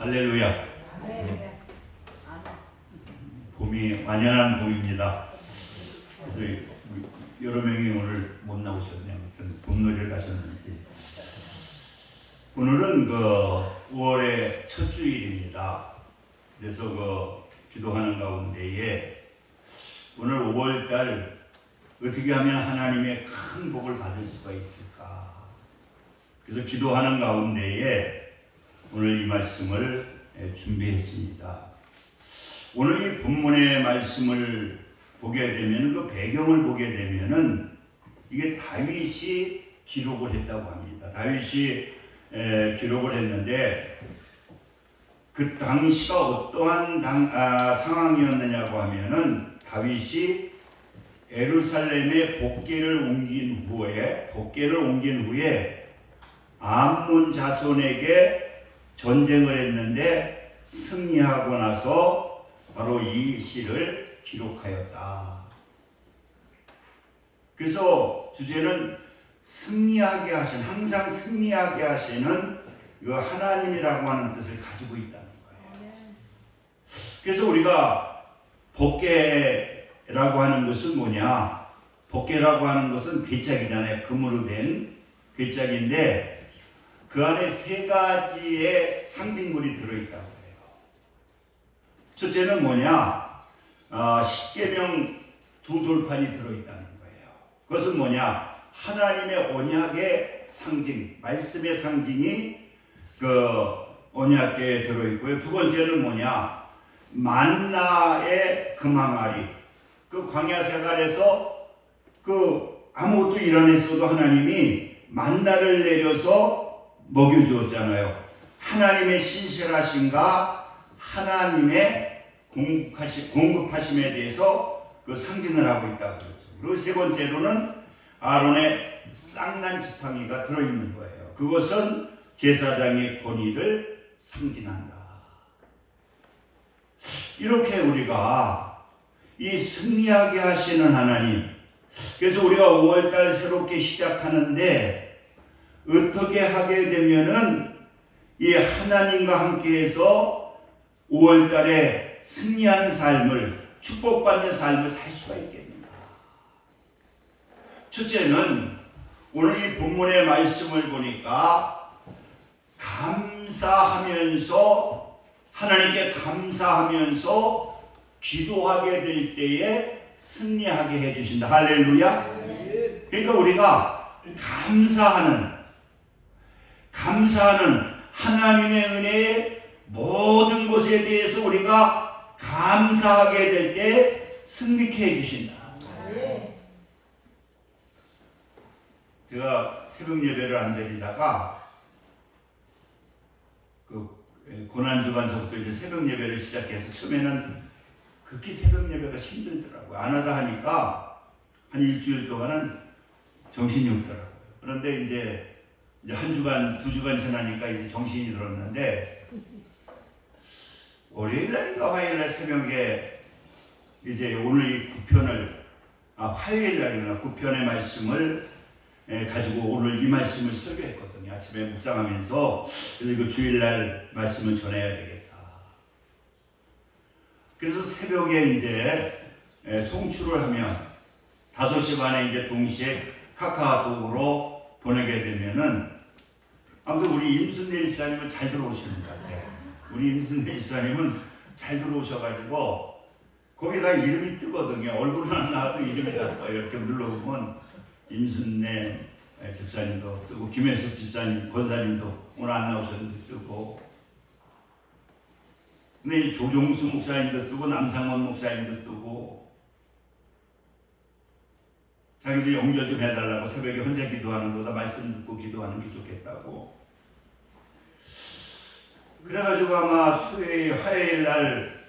할렐루야. 봄이 완연한 봄입니다. 그래서 여러 명이 오늘 못 나오셨네요. 아무튼 봄놀이를 가셨는지. 오늘은 그 5월의 첫 주일입니다. 그래서 그 기도하는 가운데에 오늘 5월달 어떻게 하면 하나님의 큰 복을 받을 수가 있을까? 그래서 기도하는 가운데에 오늘 이 말씀을 예, 준비했습니다. 오늘 이 본문의 말씀을 보게 되면 그 배경을 보게 되면은 이게 다윗이 기록을 했다고 합니다. 다윗이 에, 기록을 했는데 그 당시가 어떠한 당, 아, 상황이었느냐고 하면은 다윗이 에루살렘에 복계를 옮긴 후에 복계를 옮긴 후에 암몬 자손에게 전쟁을 했는데 승리하고 나서 바로 이 시를 기록하였다. 그래서 주제는 승리하게 하신 항상 승리하게 하시는 그 하나님이라고 하는 뜻을 가지고 있다는 거예요. 그래서 우리가 복계라고 하는 것은 뭐냐? 복계라고 하는 것은 괴짝이잖아요. 금으로 된 괴짝인데 그 안에 세 가지의 상징물이 들어있다고 해요. 첫째는 뭐냐? 어, 십계명 두 돌판이 들어있다는 거예요. 그것은 뭐냐? 하나님의 언약의 상징, 말씀의 상징이 그 언약계에 들어있고요. 두 번째는 뭐냐? 만나의 금항아리. 그 광야 생활에서 그 아무것도 일어났어도 하나님이 만나를 내려서 먹여주었잖아요. 하나님의 신실하신가 하나님의 공급하시, 공급하심에 대해서 그 상징을 하고 있다고 그러죠. 그리고 세 번째로는 아론의 쌍난 지팡이가 들어있는 거예요. 그것은 제사장의 권위를 상징한다. 이렇게 우리가 이 승리하게 하시는 하나님, 그래서 우리가 5월달 새롭게 시작하는데 어떻게 하게 되면은 이 하나님과 함께해서 5월 달에 승리하는 삶을 축복받는 삶을 살 수가 있겠는가? 첫째는 오늘 이 본문의 말씀을 보니까 감사하면서 하나님께 감사하면서 기도하게 될 때에 승리하게 해주신다. 할렐루야. 그러니까 우리가 감사하는 감사하는 하나님의 은혜의 모든 것에 대해서 우리가 감사하게 될 때 승리케 해주신다. 제가 새벽 예배를 안 드리다가 그 고난 주간서부터 이제 새벽 예배를 시작해서 처음에는 극히 새벽 예배가 힘들더라고요. 안 하다 하니까 한 일주일 동안은 정신이 없더라고요. 그런데 이제, 이제 한 주간, 두 주간 지나니까 이제 정신이 들었는데 월요일 날인가 화요일 날 새벽에 이제 오늘 이 구편을 아 화요일 날이구나 구편의 말씀을 에, 가지고 오늘 이 말씀을 설교했거든요. 아침에 묵상하면서 그래서 이거 주일날 말씀을 전해야 되겠다. 그래서 새벽에 이제 에, 송출을 하면 5시 반에 이제 동시에 카카오톡으로 보내게 되면은 아무튼 우리 임순례 집사님은 잘 들어오시는 것 같아요. 우리 임순례 집사님은 잘 들어오셔가지고 거기다 이름이 뜨거든요. 얼굴은 안 나와도 이름이 다. 이렇게 눌러보면 임순례 집사님도 뜨고 김혜숙 집사님, 권사님도 오늘 안 나오셨는데 뜨고 근데 이 조종수 목사님도 뜨고 남상원 목사님도 뜨고 자기도 연결 좀 해달라고 새벽에 혼자 기도하는 거다 말씀 듣고 기도하는 게 좋겠다고 그래가지고 아마 수요일 화요일 날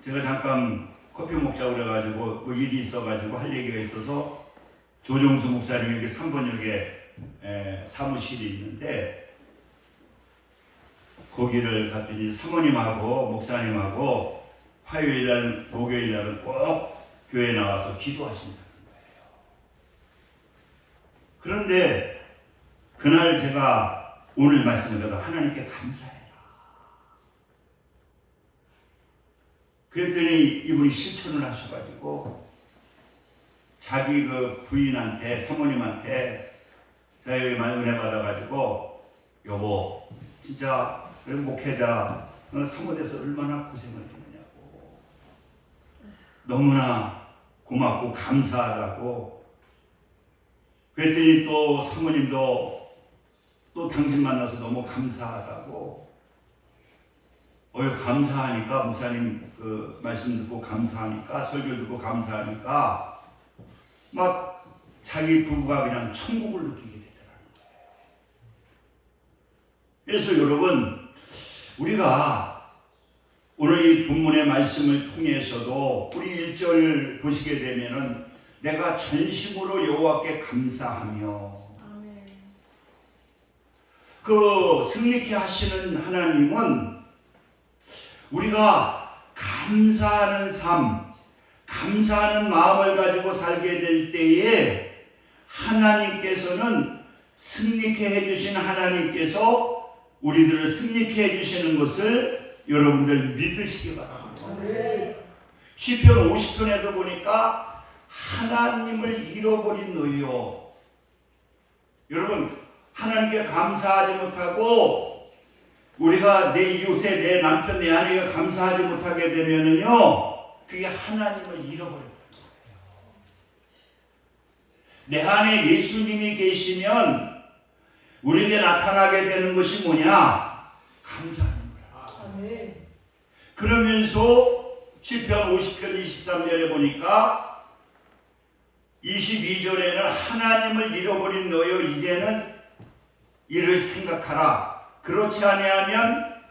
제가 잠깐 커피 먹자고 그래가지고 뭐 일이 있어가지고 할 얘기가 있어서 조정수 목사님이 여기 3번역에 사무실이 있는데 거기를 갔더니 사모님하고 목사님하고 화요일 날 목요일 날은 꼭 교회 나와서 거예요. 그런데 그날 제가 오늘 말씀을 받아 하나님께 감사해라. 그랬더니 이분이 실천을 하셔가지고 자기 그 부인한테 사모님한테 제가 여기 많이 은혜 받아가지고 여보 진짜 목회자 너는 사모돼서 얼마나 고생을 했느냐고 너무나 고맙고 감사하다고 그랬더니 또 사모님도 또 당신 만나서 너무 감사하다고 어유 감사하니까 목사님 그 말씀 듣고 감사하니까 설교 듣고 감사하니까 막 자기 부부가 그냥 천국을 느끼게 되더라는 거예요. 그래서 여러분 우리가 오늘 이 본문의 말씀을 통해서도 우리 1절 보시게 되면은 내가 전심으로 여호와께 감사하며 아멘. 그 승리케 하시는 하나님은 우리가 감사하는 삶, 감사하는 마음을 가지고 살게 될 때에 하나님께서는 승리케 해주신 하나님께서 우리들을 승리케 해주시는 것을 여러분들 믿으시기 바랍니다. 시편 50편에도 보니까 하나님을 잃어버린 노요. 여러분 하나님께 감사하지 못하고 우리가 내 이웃에 내 남편 내 아내가 감사하지 못하게 되면은요 그게 하나님을 잃어버린다는 거예요. 내 안에 예수님이 계시면 우리에게 나타나게 되는 것이 뭐냐? 감사하는 거야. 아멘. 그러면서 시편 50편 23절에 보니까 22절에는 하나님을 잃어버린 너여 이제는 이를 생각하라. 그렇지 아니하면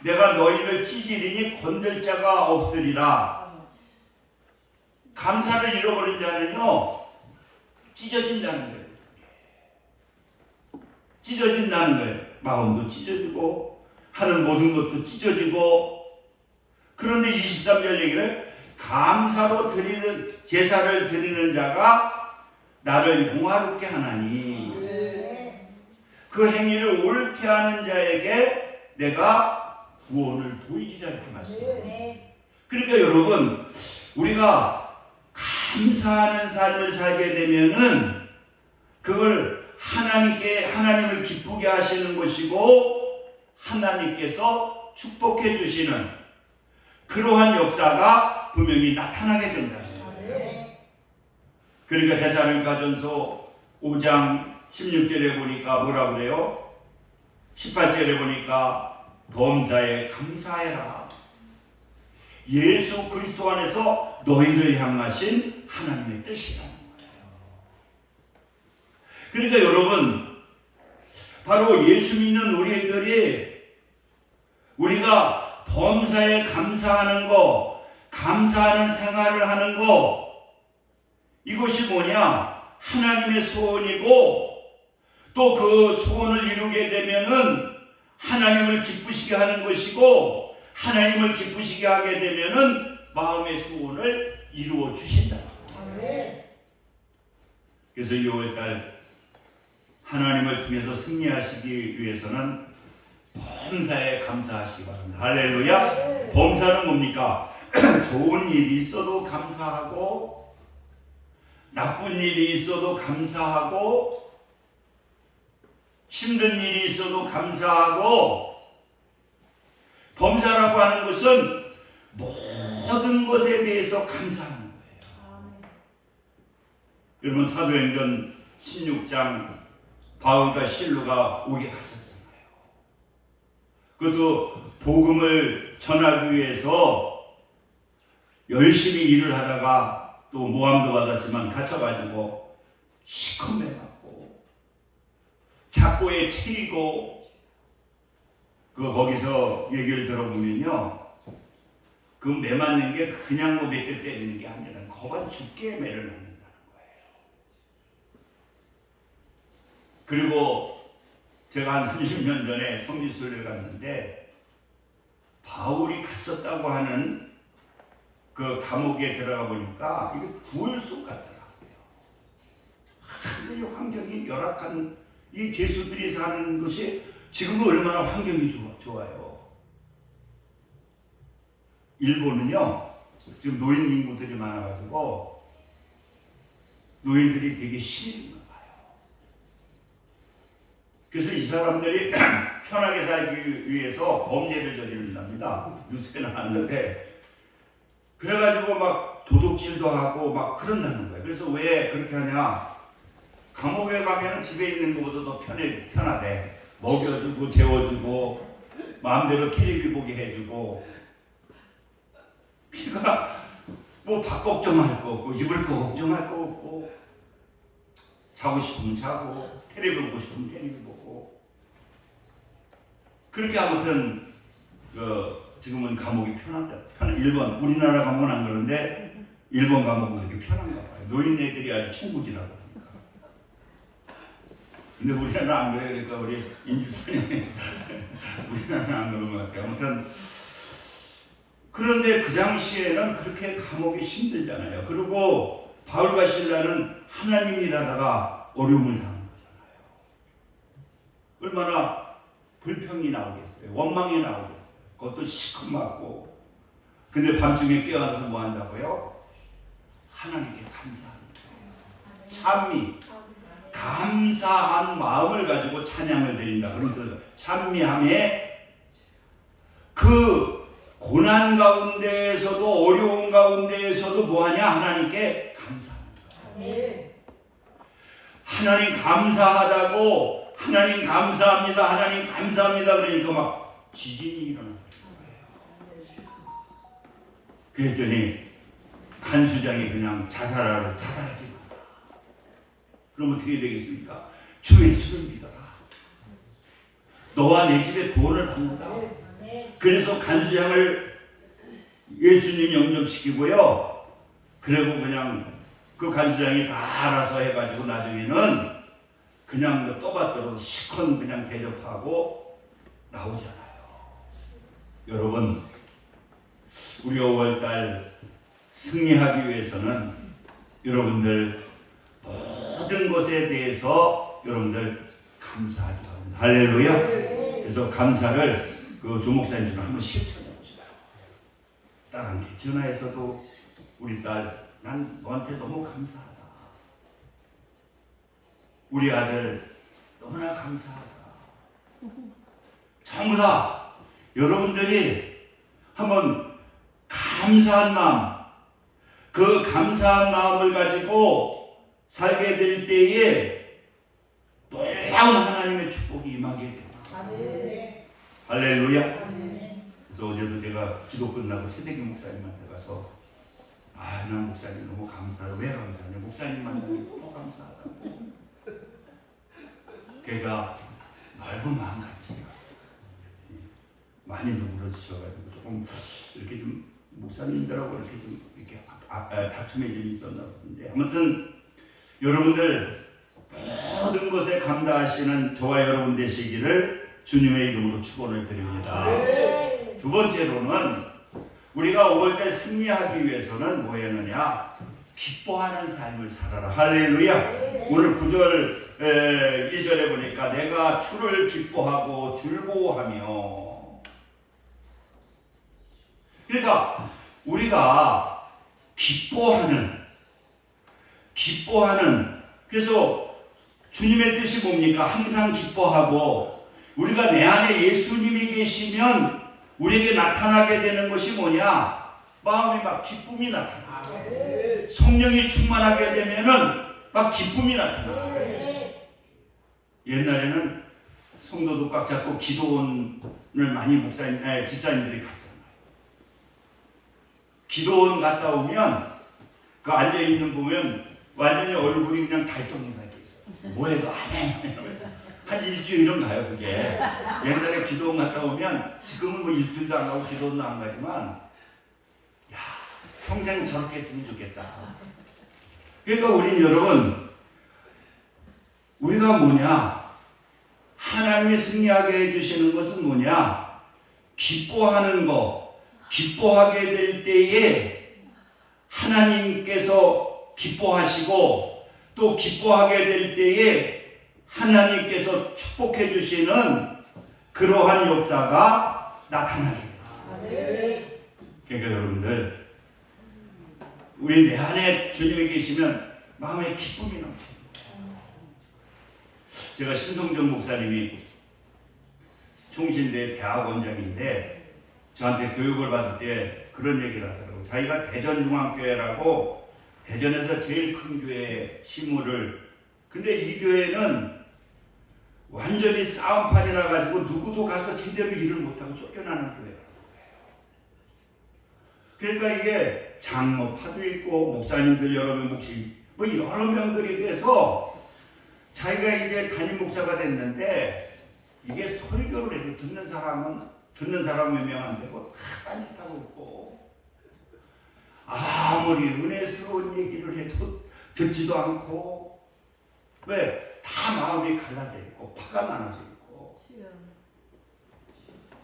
내가 너희를 찢으리니 건들 자가 없으리라. 감사를 잃어버린 자는요 찢어진다는 거예요. 찢어진다는 거예요. 마음도 찢어지고 하는 모든 것도 찢어지고 그런데 23절 얘기를 감사로 드리는 제사를 드리는 자가 나를 용화롭게 하나니. 그 행위를 옳게 하는 자에게 내가 구원을 보이리라 이렇게 말씀해요. 그러니까 여러분 우리가 감사하는 삶을 살게 되면은 그걸 하나님께 하나님을 기쁘게 하시는 것이고 하나님께서 축복해 주시는 그러한 역사가 분명히 나타나게 된다. 그러니까 대사령가전서 5장 16절에 보니까 뭐라 그래요? 18절에 보니까 범사에 감사해라. 예수 그리스도 안에서 너희를 향하신 하나님의 뜻이라는 거예요. 그러니까 여러분 바로 예수 믿는 우리들이 우리가 범사에 감사하는 거, 감사하는 생활을 하는 거 이것이 뭐냐? 하나님의 소원이고 또 그 소원을 이루게 되면은 하나님을 기쁘시게 하는 것이고 하나님을 기쁘시게 하게 되면은 마음의 소원을 이루어 주신다. 그래서 2월달 하나님을 통해서 승리하시기 위해서는 범사에 감사하시기 바랍니다. 할렐루야. 범사는 뭡니까? 좋은 일이 있어도 감사하고 나쁜 일이 있어도 감사하고 힘든 일이 있어도 감사하고 범사라고 하는 것은 모든 것에 대해서 감사하는 거예요. 여러분 사도행전 16장 바울과 실로가 옥에 갇혔잖아요. 그것도 복음을 전하기 위해서 열심히 일을 하다가 또 모함도 받았지만 갇혀가지고 시커매갖고 작고에 체리고 그 거기서 얘기를 들어보면요. 그 매 맞는 게 그냥 뭐몇대 때리는 게 아니라 거반 죽게 매를 맞는다는 거예요. 그리고 제가 한 30년 전에 성지순례를 갔는데 바울이 갇혔다고 하는 그 감옥에 들어가 보니까 이게 구울 속 같더라고요. 하늘의 환경이 열악한 이 죄수들이 사는 것이 지금은 얼마나 환경이 좋아, 좋아요. 일본은요 지금 노인 인구들이 많아가지고 노인들이 되게 싫은가 봐요. 그래서 이 사람들이 편하게 살기 위해서 범죄를 저지른답니다. 뉴스에 나왔는데 그래가지고 막 도둑질도 하고 막 그런다는 거예요. 그래서 왜 그렇게 하냐? 감옥에 가면은 집에 있는 것보다 더 편해 편하대. 먹여주고 재워주고 마음대로 텔레비 보게 해주고 그러니까 뭐밥 걱정할 거 없고 입을 거 걱정할 거 없고 자고 싶으면 자고 텔레비 보고 싶으면 텔레비 보고 그렇게 아무튼 그 지금은 감옥이 편하다 편 일본 우리나라 감옥은 안 그런데 일본 감옥은 그렇게 편한가 봐요 노인네들이 아주 천국이라고 근데 우리나라 안 그래 그러니까 우리 인주사님이 우리나라는 안 그런 것 같아요 아무튼 그런데 그 당시에는 그렇게 감옥이 힘들잖아요. 그리고 바울과 신라는 하나님이라다가 어려움을 당한 거잖아요. 얼마나 불평이 나오겠어요. 원망이 나오겠어요. 그것도 시큰맞고. 근데 밤중에 깨어나서 뭐 한다고요? 하나님께 거예요. 찬미. 감사한 마음을 가지고 찬양을 드린다. 그런 그 찬미함에 그 고난 가운데에서도 어려운 가운데에서도 뭐하냐 하나님께. 아멘. 하나님 감사하다고 하나님 감사합니다 하나님 감사합니다 그러니까 막 지진이 일어나는 거예요. 그랬더니 간수장이 그냥 자살하라 자살하지 마라. 그럼 어떻게 되겠습니까? 주 예수를 믿어라. 너와 내 집에 구원을 받는다. 그래서 간수장을 예수님 영접시키고요. 그리고 그냥 그 간수장이 다 알아서 해가지고 나중에는 그냥 뭐 떠받들어 시컨 그냥 대접하고 나오잖아요. 여러분, 우리 5월달 승리하기 위해서는 여러분들 모든 것에 대해서 여러분들 감사하기 바랍니다. 할렐루야. 그래서 감사를 그 조목사님처럼 한번 실천해 보시다. 딸한테 전화해서도 우리 딸, 난 너한테 너무 감사하다. 우리 아들 너무나 감사하다. 전부 다 여러분들이 한번 감사한 마음, 그 감사한 마음을 가지고 살게 될 때에 놀라운 하나님의 축복이 임하게 됩니다. 할렐루야. 그래서 어제도 제가 기도 끝나고 최대기 목사님한테 가서 아, 난 목사님 너무 감사해. 왜 감사하냐? 목사님 만나니 너무 감사하다. 걔가 넓은 마음가짐이야. 많이 누그러지셔가지고 조금 이렇게 좀 목사님들하고 이렇게 좀 이렇게 아, 아, 다툼이 좀 있었나 본데 아무튼 여러분들 모든 것에 감사하시는 저와 여러분 되시기를 주님의 이름으로 축원을 드립니다. 두 번째로는 우리가 5월달 승리하기 위해서는 뭐 했느냐? 기뻐하는 삶을 살아라. 할렐루야. 오늘 9절, 2절에 보니까 내가 주를 기뻐하고 즐거워하며. 그러니까 우리가 기뻐하는, 기뻐하는, 그래서 주님의 뜻이 뭡니까? 항상 기뻐하고 우리가 내 안에 예수님이 계시면 우리에게 나타나게 되는 것이 뭐냐? 마음이 막 기쁨이 나타나. 성령이 충만하게 되면은 막 기쁨이 나타나. 옛날에는 성도도 꽉 잡고 기도원을 많이 목사님, 에, 집사님들이. 기도원 갔다 오면 그 앉아 있는 보면 완전히 얼굴이 그냥 달덩이가 돼 있어. 뭐해도 안 해. 한 일주일은 가요 그게. 옛날에 기도원 갔다 오면 지금은 뭐 일주일도 안 가고 기도원도 안 가지만 야 평생 저렇게 했으면 좋겠다. 그러니까 우린 여러분 우리가 뭐냐 하나님이 승리하게 해주시는 것은 뭐냐 기뻐하는 거 기뻐하게 될 때에 하나님께서 기뻐하시고 또 기뻐하게 될 때에 하나님께서 축복해 주시는 그러한 역사가 나타나게 됩니다. 그러니까 여러분들 우리 내 안에 주님이 계시면 마음에 기쁨이 넘쳐요. 제가 신성정 목사님이 총신대 대학원장인데 저한테 교육을 받을 때 그런 얘기를 하더라고요. 자기가 대전중앙교회라고 대전에서 제일 큰 교회 신무를 근데 이 교회는 완전히 싸움판이라 가지고 누구도 가서 제대로 일을 못하고 쫓겨나는 교회라고 그러니까 이게 장로 파도 있고 목사님들 여러 명 목시 뭐 여러 명들이 돼서 자기가 이제 담임 목사가 됐는데 이게 설교를 해도 듣는 사람은 듣는 사람 몇명안 되고 다 딴짓하고 있고. 아무리 은혜스러운 얘기를 해도 듣지도 않고. 왜? 다 마음이 갈라져 있고 화가 많아져 있고.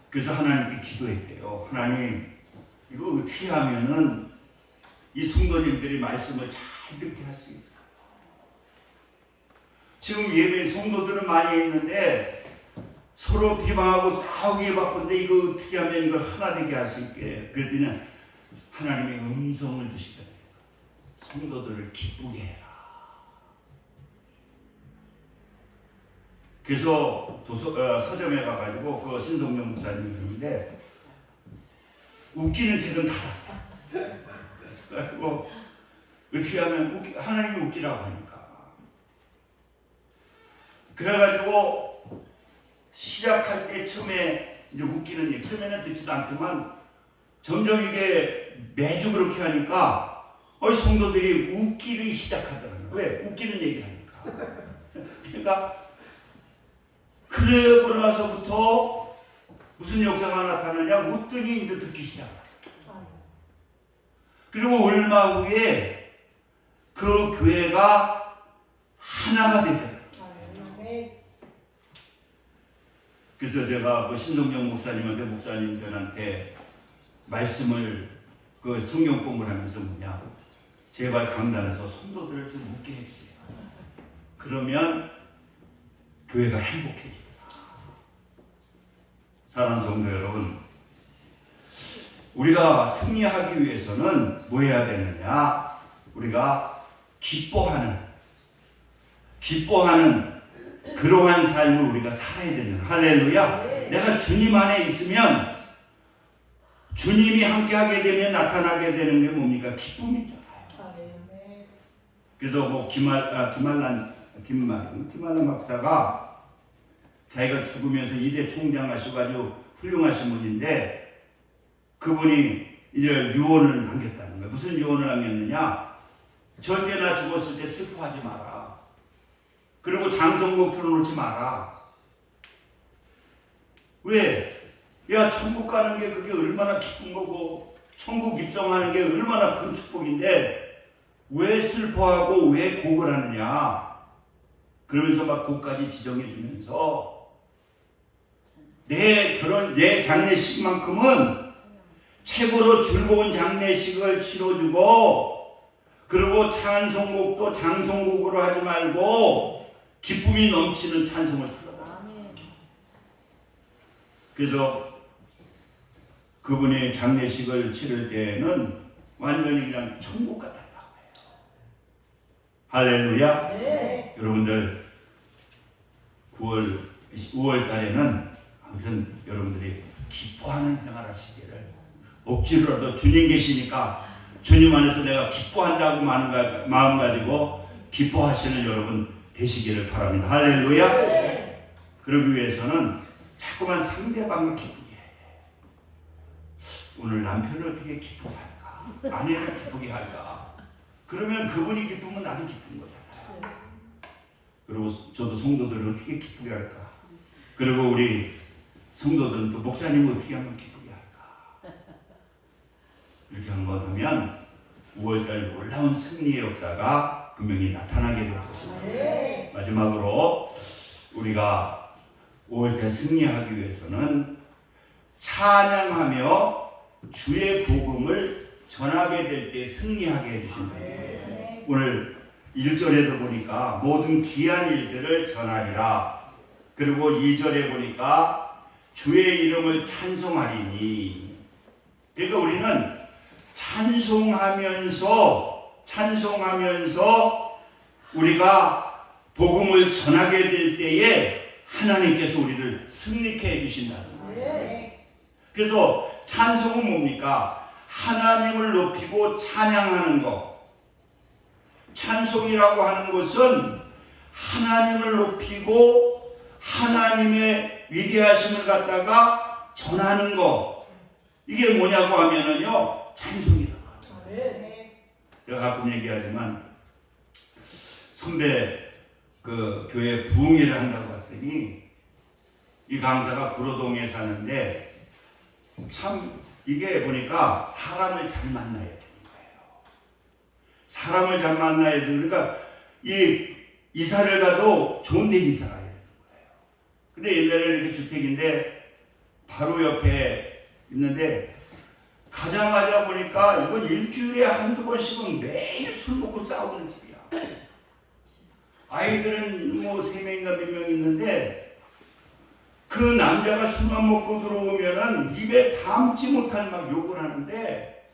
그래서 하나님께 기도했대요. 하나님 이거 어떻게 하면은 이 성도님들이 말씀을 잘 듣게 할 수 있을까? 지금 예배 성도들은 많이 있는데 서로 비방하고 싸우기에 바쁜데 이거 어떻게 하면 이걸 하나 되게 할 수 있게 그랬더니 하나님의 음성을 주시더래요. 성도들을 기쁘게 해라. 그래서 도서, 어, 서점에 가가지고 그 신성명 목사님이 있는데 웃기는 책은 다 사. 그래가지고 어떻게 하면 웃기, 하나님이 웃기라고 하니까. 그래가지고 시작할 때 처음에 이제 웃기는 얘기, 처음에는 듣지도 않지만 점점 이게 매주 그렇게 하니까 어, 성도들이 웃기기 시작하더라고요. 왜? 웃기는 얘기 하니까. 그러니까 그러고 나서부터 무슨 역사가 나타나냐 웃더니 이제 듣기 시작합니다. 그리고 얼마 후에 그 교회가 하나가 되더라고요. 아멘. 그래서 제가 그 신성경 목사님한테 목사님들한테 말씀을 그 성경 공부를 하면서 뭐냐 제발 강단에서 성도들을 좀 웃게 해주세요. 그러면 교회가 행복해집니다. 사랑하는 성도 여러분, 우리가 승리하기 위해서는 뭐 해야 되느냐? 우리가 기뻐하는, 기뻐하는 그러한 삶을 우리가 살아야 되는 할렐루야. 내가 주님 안에 있으면 주님이 함께하게 되면 나타나게 되는 게 뭡니까? 기쁨이잖아요. 그래서 뭐 김할 아, 김할란 김말 김할란 박사가 자기가 죽으면서 이대 총장 하셔가지고 훌륭하신 분인데 그분이 이제 유언을 남겼다는 거예요. 무슨 유언을 남겼느냐? 절대 나 죽었을 때 슬퍼하지 마라. 그리고 장성곡 틀어놓지 마라. 왜? 야 천국 가는 게 그게 얼마나 기쁜 거고 천국 입성하는 게 얼마나 큰 축복인데 왜 슬퍼하고 왜 곡을 하느냐? 그러면서 막 곡까지 지정해 주면서 내 결혼 내 장례식만큼은 최고로 즐거운 장례식을 치러주고 그리고 찬송곡도 장송곡으로 하지 말고 기쁨이 넘치는 찬송을 틀어라. 그래서 그분의 장례식을 치를 때에는 완전히 그냥 천국 같았다고 해요. 할렐루야. 네. 여러분들 9월 5월 달에는 아무튼 여러분들이 기뻐하는 생활 하시기를 억지로라도 주님 계시니까 주님 안에서 내가 기뻐한다고 마음 가지고 기뻐하시는 여러분 되시기를 바랍니다. 할렐루야. 그러기 위해서는 자꾸만 상대방을 기쁘게. 오늘 남편을 어떻게 기쁘게 할까? 아내를 기쁘게 할까? 그러면 그분이 기쁘면 나도 기쁜 거잖아요. 그리고 저도 성도들을 어떻게 기쁘게 할까? 그리고 우리 성도들은 또 목사님을 어떻게 하면 기쁘게 할까? 이렇게 한번 하면 5월달 놀라운 승리의 역사가 분명히 나타나게 될 것입니다. 네. 마지막으로 우리가 5월달 승리하기 위해서는 찬양하며 주의 복음을 전하게 될 때 승리하게 해주신다. 네. 오늘 1절에도 보니까 모든 귀한 일들을 전하리라. 그리고 2절에 보니까 주의 이름을 찬송하리니 그러니까 우리는 찬송하면서 찬송하면서 우리가 복음을 전하게 될 때에 하나님께서 우리를 승리케 해주신다는 거예요. 네. 그래서 찬송은 뭡니까? 하나님을 높이고 찬양하는 것. 찬송이라고 하는 것은 하나님을 높이고 하나님의 위대하심을 갖다가 전하는 것. 이게 뭐냐고 하면은요, 합니다. 네. 내가 가끔 얘기하지만 선배 그 교회 부흥회를 한다고 했더니 이 강사가 구로동에 사는데 참 이게 보니까 사람을 잘 만나야 되는 거예요. 사람을 잘 만나야 되는 그러니까 이 이사를 가도 좋은 데 이사 가야 되는 거예요. 근데 옛날에는 이렇게 주택인데 바로 옆에 있는데 가자마자 보니까 이건 일주일에 한두 번씩은 매일 술 먹고 싸우는 집이야. 아이들은 뭐 세 명인가 몇 명 있는데 그 남자가 술만 먹고 들어오면은 입에 담지 못할 막 욕을 하는데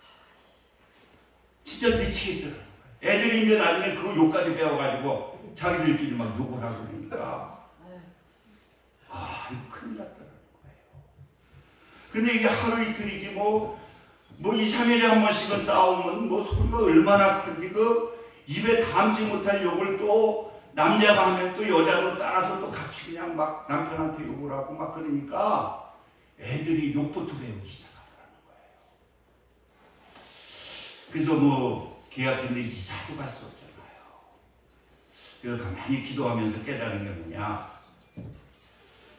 진짜 미치겠더라고요. 애들이 이제 나중에 그 욕까지 배워가지고 자기들끼리 막 욕을 하고 그러니까 아 이거 큰일 났더라는 거예요. 근데 이게 하루 이틀이지 뭐 뭐 2, 3일에 한 번씩은 싸우면 뭐 소리가 얼마나 큰지 그 입에 담지 못할 욕을 또 남자가 하면 또 여자로 따라서 또 같이 그냥 막 남편한테 욕을 하고 막 그러니까 애들이 욕부터 배우기 시작하더라는 거예요. 그래서 뭐 계약했는데 이사도 갈 수 없잖아요. 그래서 가만히 기도하면서 깨달은 게 뭐냐.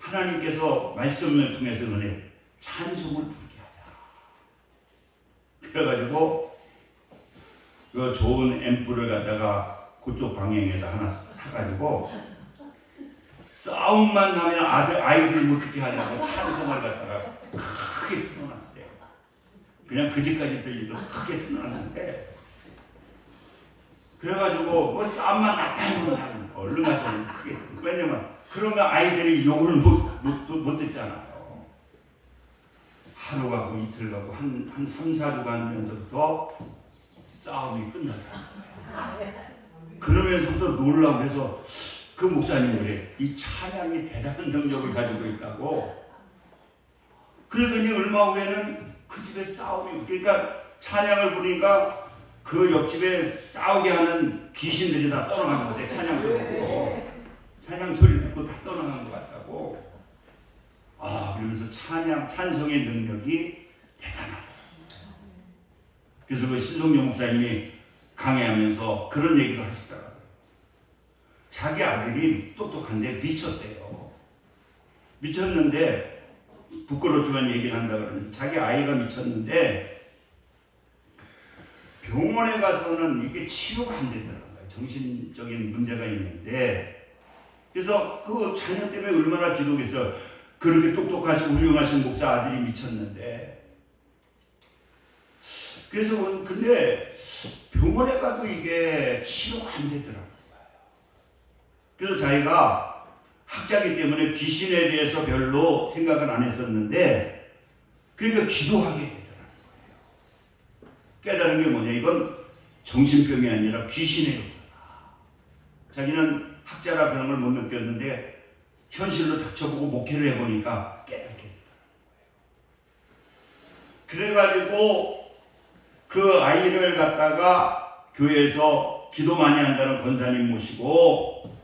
하나님께서 말씀을 통해서 은혜 찬송을 하자. 그래가지고 그 좋은 앰프를 갖다가 그쪽 방향에다 하나 사가지고 싸움만 나면 아들 아이들을 못 듣게 하려고 찬송을 갖다가 크게 틀어놨대. 그냥 그 집까지 들리도록 크게 틀어놨는데 그래가지고 뭐 싸움만 났다 하면 얼른 가서 크게 틀어. 왜냐면 그러면 아이들이 욕을 못, 못, 못 듣잖아요. 하루 가고 이틀 가고 한, 한 3, 4주 가면서부터 싸움이 끝나더라고요. 그러면서부터 놀라고 그래서 그 목사님이 그래. 이 찬양이 대단한 능력을 가지고 있다고. 그러더니 얼마 후에는 그 집에 싸움이, 그러니까 찬양을 부르니까 그 옆집에 싸우게 하는 귀신들이 다 떠나간 것 같아. 찬양 소리 듣고. 찬양 소리 듣고 다 떠나간 것 같다고. 아, 그러면서 찬양, 찬송의 능력이 대단하다. 그래서 그 신동영 목사님이 강의하면서 그런 얘기도 하시더라고요. 자기 아들이 똑똑한데 미쳤대요. 미쳤는데, 부끄럽지만 얘기를 한다 그러는데, 자기 아이가 미쳤는데, 병원에 가서는 이게 치료가 안 되더라고요. 정신적인 문제가 있는데, 그래서 그 자녀 때문에 얼마나 기도해서 그렇게 똑똑하시고 훌륭하신 목사 아들이 미쳤는데, 그래서 근데 병원에 가도 이게 치료가 안 되더라고요. 그래서 자기가 학자기 때문에 귀신에 대해서 별로 생각을 안 했었는데 그러니까 기도하게 되더라는 거예요. 깨달은 게 뭐냐 이건 정신병이 아니라 귀신의 역사다. 자기는 학자라 그런 걸 못 느꼈는데 현실로 닥쳐보고 목회를 해보니까 깨닫게 되더라는 거예요. 그래가지고 그 아이를 갖다가 교회에서 기도 많이 한다는 권사님 모시고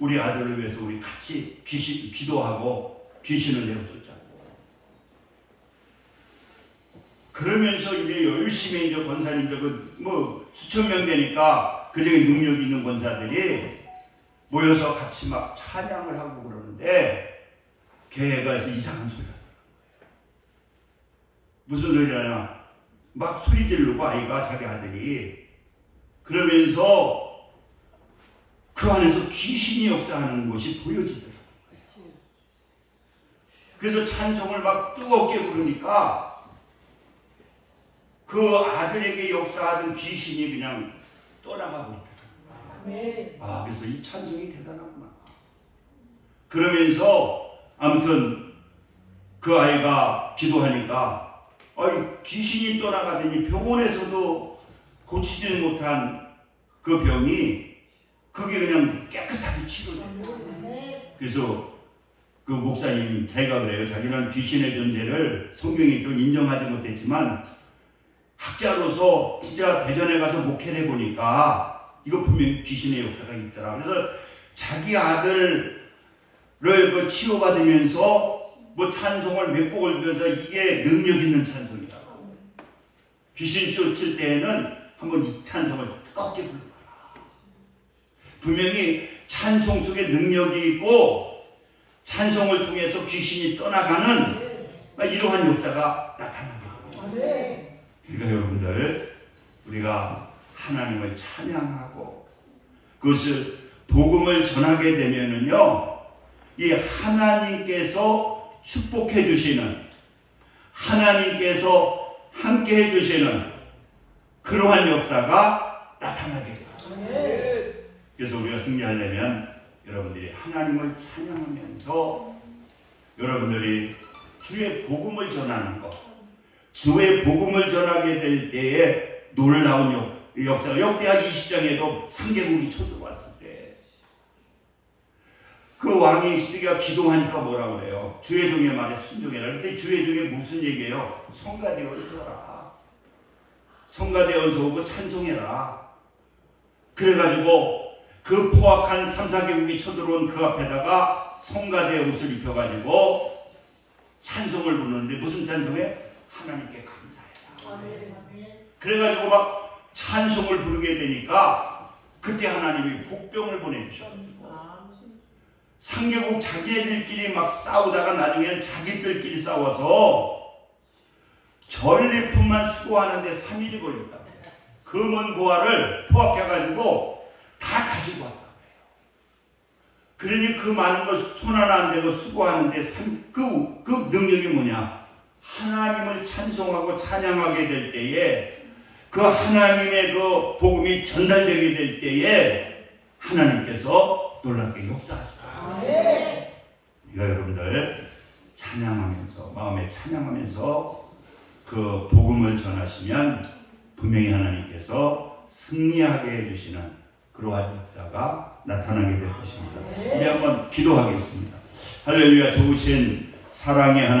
우리 아들을 위해서 우리 같이 귀신, 기도하고 귀신을 내어줬자고. 그러면서 이제 열심히 이제 권사님들 그뭐 수천 명 되니까 그 중에 능력 있는 권사들이 모여서 같이 막 찬양을 하고 그러는데 걔가 이상한 소리 하더라고요. 무슨 소리냐면 막 소리 지르고 아이가 자기 아들이 그러면서 그 안에서 귀신이 역사하는 것이 보여지더라고요. 그래서 찬송을 막 뜨겁게 부르니까 그 아들에게 역사하던 귀신이 그냥 떠나가 버리더라고요. 네. 아, 그래서 이 찬송이 대단하구나. 그러면서 아무튼 그 아이가 기도하니까 아이 귀신이 떠나가더니 병원에서도 고치지 못한 그 병이 그게 그냥 깨끗하게 치료된다. 그래서 그 목사님 자기가 그래요. 자기는 귀신의 존재를 성경이 좀 인정하지 못했지만 학자로서 진짜 대전에 가서 목회를 해보니까 이거 분명히 귀신의 역사가 있더라. 그래서 자기 아들을 그 치유받으면서 뭐 찬송을 몇 곡을 들면서 이게 능력 있는 찬송이다. 귀신 쫓을 때에는 한번 이 찬송을 뜨겁게 불러라. 분명히 찬송 속에 능력이 있고 찬송을 통해서 귀신이 떠나가는 이러한 역사가 나타나게 됩니다. 아멘. 그러니까 여러분들 우리가 하나님을 찬양하고 그것을 복음을 전하게 되면은요 이 하나님께서 축복해 주시는 하나님께서 함께 해 주시는 그러한 역사가 나타나게 됩니다. 그래서 우리가 승리하려면 여러분들이 하나님을 찬양하면서 여러분들이 주의 복음을 전하는 것, 주의 복음을 전하게 될 때에 놀라운 역, 역사가 역대하 20장에도 상계국이 쳐들어왔을 때 그 왕이 시기가 기도하니까 뭐라 그래요? 주의 종의 말에 순종해라. 근데 주의 종에 무슨 얘기예요? 성가대원 서라. 성가대원 서고 찬송해라. 그래가지고 그 포악한 삼사개국이 쳐들어온 그 앞에다가 성가대 옷을 입혀가지고 찬송을 부르는데 무슨 찬송해? 하나님께 감사해라. 그래가지고 막 찬송을 부르게 되니까 그때 하나님이 복병을 보내주셔가지고 상계국 자기네들끼리 막 싸우다가 나중에는 자기들끼리 싸워서 전리품만 수거하는데 3일이 걸렸다고 해요. 금은 고화를 포악해가지고 다 가지고 왔다고 해요. 그러니 그 많은 걸 손 하나 안 대고 수거하는데 삼- 그, 그 능력이 뭐냐? 하나님을 찬송하고 찬양하게 될 때에 그 하나님의 그 복음이 전달되게 될 때에 하나님께서 놀랍게 역사하시다. 우리가 여러분들 찬양하면서 마음에 찬양하면서 그 복음을 전하시면 분명히 하나님께서 승리하게 해주시는 그러한 역사가 나타나게 될 것입니다. 우리 한번 기도하겠습니다. 할렐루야 좋으신 사랑의 하나님.